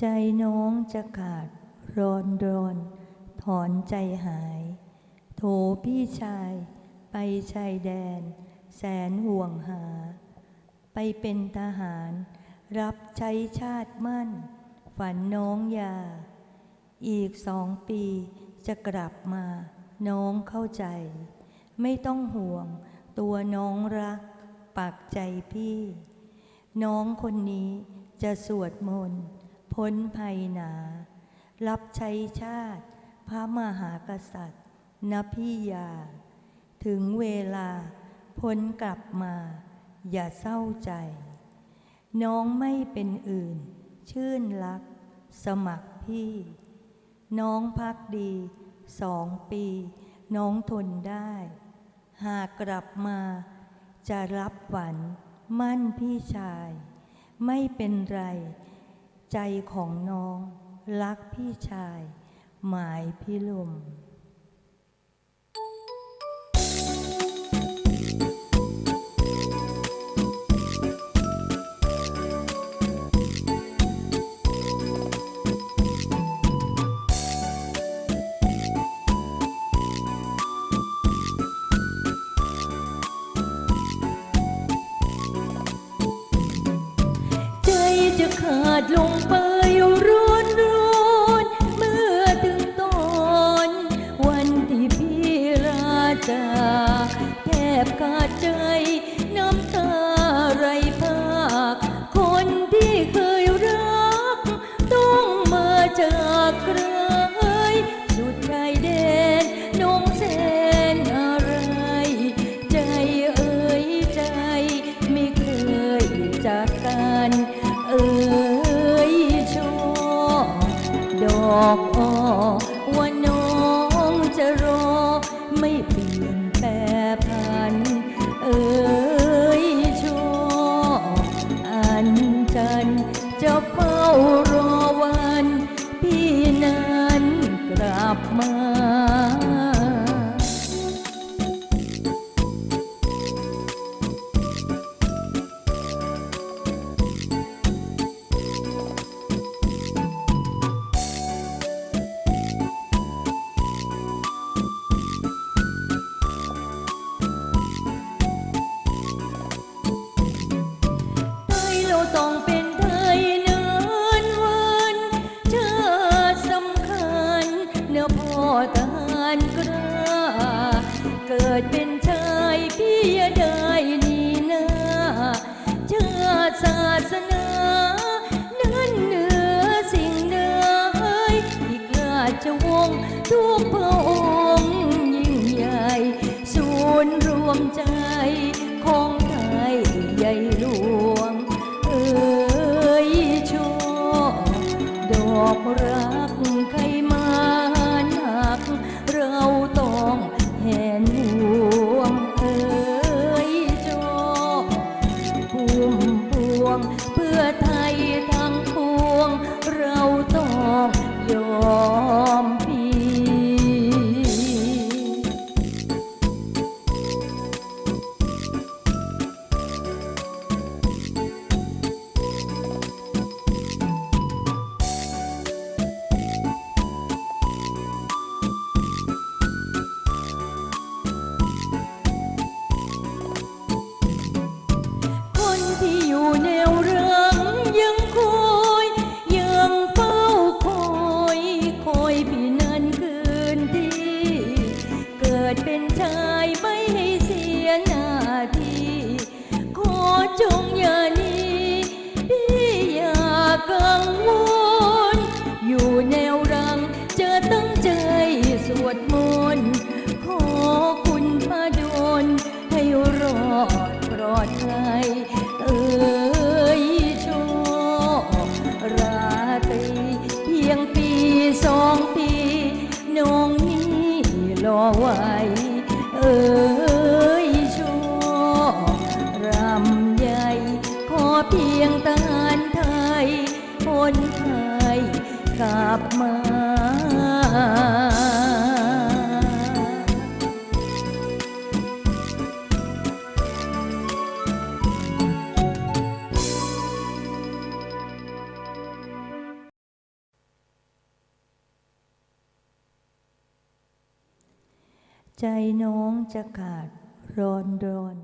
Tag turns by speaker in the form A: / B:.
A: ใจน้องจะขาดร้อนร้อนถอนใจหาย โถพี่ชายไปชายแดน แสนห่วงหา ไปเป็นทหาร รับใช้ชาติมั่น ฝันน้องยา อีกสองปีจะกลับมาน้องเข้าใจ ไม่ต้องห่วง ตัวน้องรักปักใจพี่ น้องคนนี้จะสวดมนต์ พ้นภัยหนา รับใช้ชาติ พระมหากษัตริย์นพียา ถึงเวลาพ้นกลับมา อย่าเศร้าใจ น้องไม่เป็นอื่น ชื่นรัก สมัครพี่ น้องพักดีสองปี น้องทนได้ หากกลับมา จะรับหวันมั่นพี่ชาย ไม่เป็นไร ใจของน้องรักพี่ชาย หมายพี่ลม ดลงไปร้อนร้อนเมื่อถึงตอนวันที่พี่ลาจากแทบขาดใจน้ำตาไรภาคคนที่เคยรัก ต้องมาจากไกล บอกอ้อว่าน้องจะรอ ไม่เปลี่ยนแปรพัน เอ๋ยชออันจันจะเฝ้ารอวัน พี่นั้นกลับมา ไทยเราต้องเป็นไทยนานเวันชาติสำคัญเนื้อพ่อทหารกล้าเกิดเป็นชายพี่ได้นี่นาชาติศาสนานั้นเหนือสิ่งใดที่กล้าจะวงทุกพระองค์ยิ่งใหญ่ศูนย์รวมใจ อจงอย่าหนี้พี่อย่ากังวลอยู่แนวรังจะตั้งใจสวดมนต์ขอคุณพระดลให้รอดปลอดภัยเอ่ยโชคราตรีเพียงปีสองปีน้องนี่รอไว้ เพียงตานไทยคนไทยกลับมาใจน้องจะขาดรอนร้อน